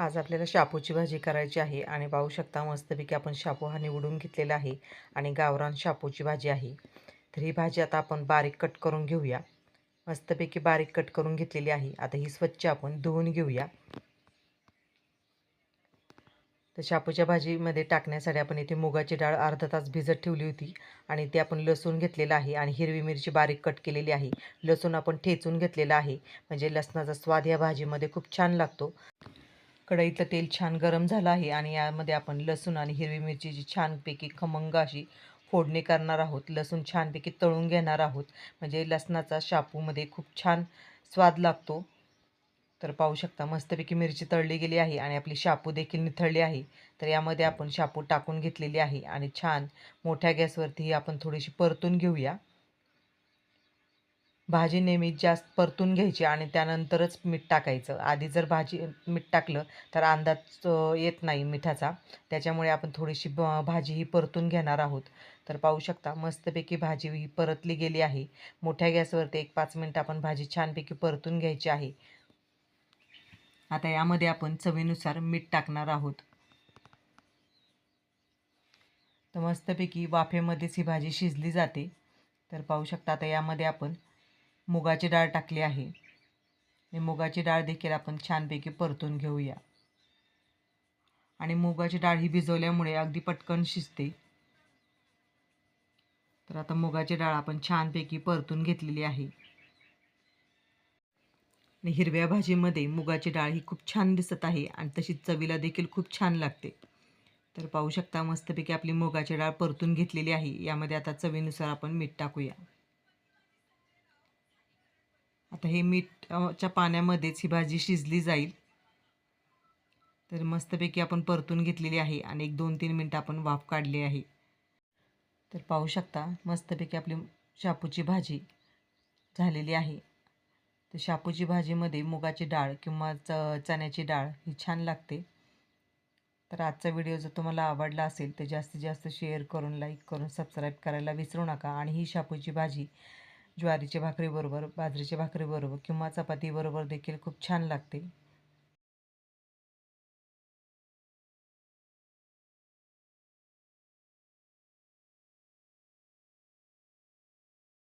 आज आपल्याला शापूची भाजी करायची आहे आणि पाहू शकता मस्तपैकी आपण शापू हा निवडून घेतलेला आहे आणि गावरान शापूची भाजी आहे. तर ही भाजी आता आपण बारीक कट करून घेऊया. मस्तपैकी बारीक कट करून घेतलेली आहे. आता ही स्वच्छ आपण धुवून घेऊया. तर शापूच्या भाजीमध्ये टाकण्यासाठी आपण इथे मुगाची डाळ अर्धा तास भिजत ठेवली होती आणि ते आपण लसूण घेतलेलं आहे आणि हिरवी मिरची बारीक कट केलेली आहे. लसूण आपण ठेचून घेतलेला आहे. म्हणजे लसणाचा स्वाद या भाजीमध्ये खूप छान लागतो. कढईतलं तेल छान गरम झालं आहे आणि यामध्ये आपण लसूण आणि हिरवी मिरचीची छानपैकी खमंग अशी फोडणी करणार आहोत. लसूण छानपैकी तळून घेणार आहोत. म्हणजे लसणाचा शापूमध्ये खूप छान स्वाद लागतो. तर पाहू शकता मस्तपैकी मिरची तळली गेली आहे आणि आपली शापू देखील निथळली आहे. तर यामध्ये आपण शापू टाकून घेतलेली आहे आणि छान मोठ्या गॅसवरती आपण थोडीशी परतून घेऊया. भाजी नेहमी जास्त परतून घ्यायची आणि त्यानंतरच मीठ टाकायचं. आधी जर भाजी मीठ टाकलं तर अंदाज येत नाही मिठाचा. त्याच्यामुळे आपण थोडीशी ब भाजी ही परतून घेणार आहोत. तर पाहू शकता मस्तपैकी भाजी ही परतली गेली आहे. मोठ्या गॅसवरती एक पाच मिनटं आपण भाजी छानपैकी परतून घ्यायची आहे. आता यामध्ये आपण चवीनुसार मीठ टाकणार आहोत. तर मस्तपैकी वाफेमध्येच ही भाजी शिजली जाते. तर पाहू शकता आता यामध्ये आपण मुगाची डाळ टाकली आहे. आणि मुगाची डाळ देखील आपण छानपैकी परतून घेऊया. आणि मुगाची डाळ ही भिजवल्यामुळे अगदी पटकन शिजते. तर आता मुगाची डाळ आपण छानपैकी परतून घेतलेली आहे. आणि हिरव्या भाजीमध्ये मुगाची डाळ ही खूप छान दिसत आहे आणि तशीच चवीला देखील खूप छान लागते. तर पाहू शकता मस्तपैकी आपली मुगाची डाळ परतून घेतलेली आहे. यामध्ये आता चवीनुसार आपण मीठ टाकूया. आता हे मीठच्या पाण्यामध्येच ही भाजी शिजली जाईल. तर मस्तपैकी आपण परतून घेतलेली आहे आणि एक दोन तीन मिनटं आपण वाफ काढली आहे. तर पाहू शकता मस्तपैकी आपली शापूची भाजी झालेली आहे. तर शापूची भाजीमध्ये मुगाची डाळ किंवा च चण्याची डाळ ही छान लागते. तर आजचा व्हिडिओ जर तुम्हाला आवडला असेल तर जास्तीत जास्त शेअर करून लाईक करून सबस्क्राईब करायला विसरू नका. आणि ही शापूची भाजी ज्वारीचे भाकरीबरोबर बाजरीच्या भाकरीबरोबर किंवा चपातीबरोबर देखील खूप छान लागते.